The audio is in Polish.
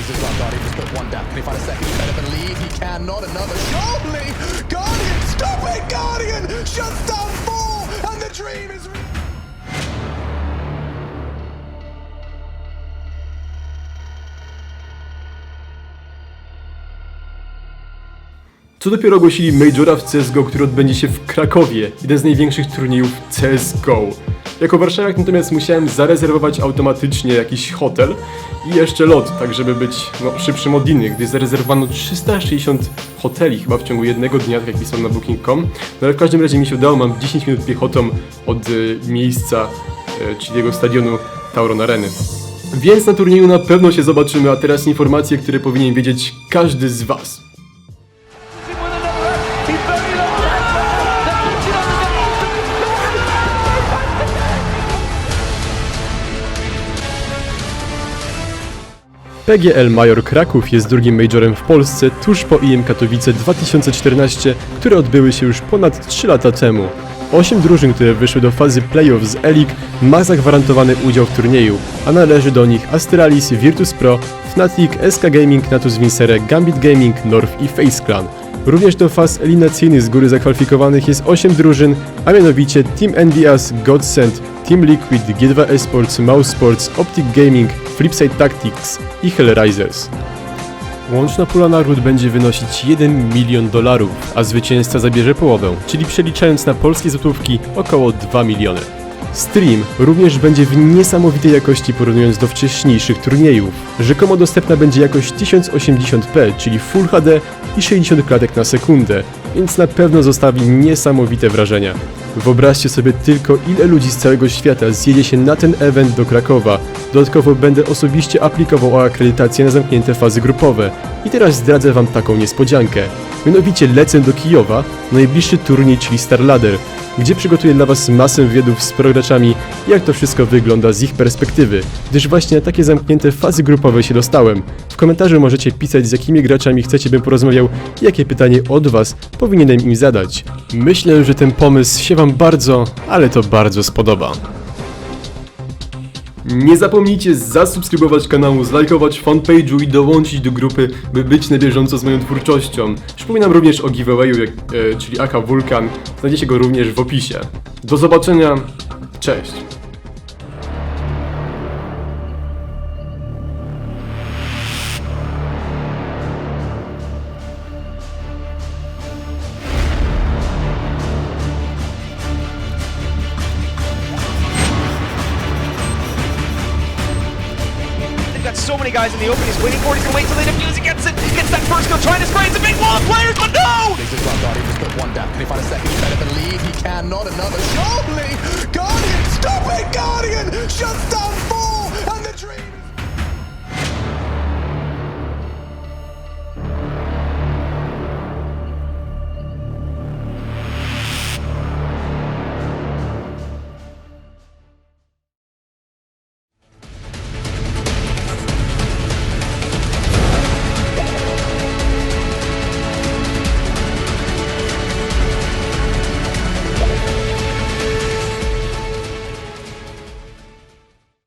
This is Guardian, just put one down. Can he find a second? You better believe he can. Not another. Surely! Guardian! Stop it, Guardian! Down four! And the dream is... Co dopiero ogłosili Majora w CSGO, który odbędzie się w Krakowie, jeden z największych turniejów CSGO. Jako warszawiak natomiast musiałem zarezerwować automatycznie jakiś hotel i jeszcze lot, tak żeby być no, szybszym od innych, gdy zarezerwowano 360 hoteli chyba w ciągu jednego dnia, tak jak pisałem na booking.com. No ale w każdym razie mi się udało, mam 10 minut piechotą od y, miejsca, y, czyli jego stadionu Tauron Areny. Więc na turnieju na pewno się zobaczymy, a teraz informacje, które powinien wiedzieć każdy z was. PGL Major Kraków jest drugim majorem w Polsce tuż po IM Katowice 2014, które odbyły się już ponad 3 lata temu. Osiem drużyn, które wyszły do fazy playoff z Elik ma zagwarantowany udział w turnieju, a należy do nich Astralis, Virtus Pro, Fnatic, SK Gaming, Natus Vincere, Gambit Gaming, North i Face Clan. Również do faz eliminacyjnych z góry zakwalifikowanych jest 8 drużyn, a mianowicie Team NVS, Godsend, Team Liquid, G2 Esports, Mouse Sports, Optic Gaming, Flipside Tactics i Hellraisers. Łączna pula nagród będzie wynosić 1 milion dolarów, a zwycięzca zabierze połowę, czyli przeliczając na polskie złotówki około 2 miliony. Stream również będzie w niesamowitej jakości porównując do wcześniejszych turniejów. Rzekomo dostępna będzie jakość 1080p, czyli Full HD i 60 klatek na sekundę, więc na pewno zostawi niesamowite wrażenia. Wyobraźcie sobie tylko ile ludzi z całego świata zjedzie się na ten event do Krakowa. Dodatkowo będę osobiście aplikował o akredytację na zamknięte fazy grupowe. I teraz zdradzę wam taką niespodziankę. Mianowicie lecę do Kijowa na najbliższy turniej, czyli Star Ladder, gdzie przygotuję dla was masę wywiadów z prograczami, jak to wszystko wygląda z ich perspektywy, gdyż właśnie na takie zamknięte fazy grupowe się dostałem. W komentarzu możecie pisać z jakimi graczami chcecie bym porozmawiał jakie pytanie od was powinienem im zadać. Myślę, że ten pomysł się wam bardzo, ale to bardzo spodoba. Nie zapomnijcie zasubskrybować kanału, zlajkować fanpage'u i dołączyć do grupy, by być na bieżąco z moją twórczością. Przypominam również o giveawayu, e, czyli AK Vulkan. Znajdziecie go również w opisie. Do zobaczenia, cześć! got so many guys in the open. He's waiting for it. He's going to wait till they defuse. He gets it. He gets that first kill. Trying to spray. It's a big wall of players, but no! He's just one guard. He just put one down. Can he find a second? Better believe he can. Not another. Surely! Guardian! Stop it, Guardian! Shuts down four! And the dream...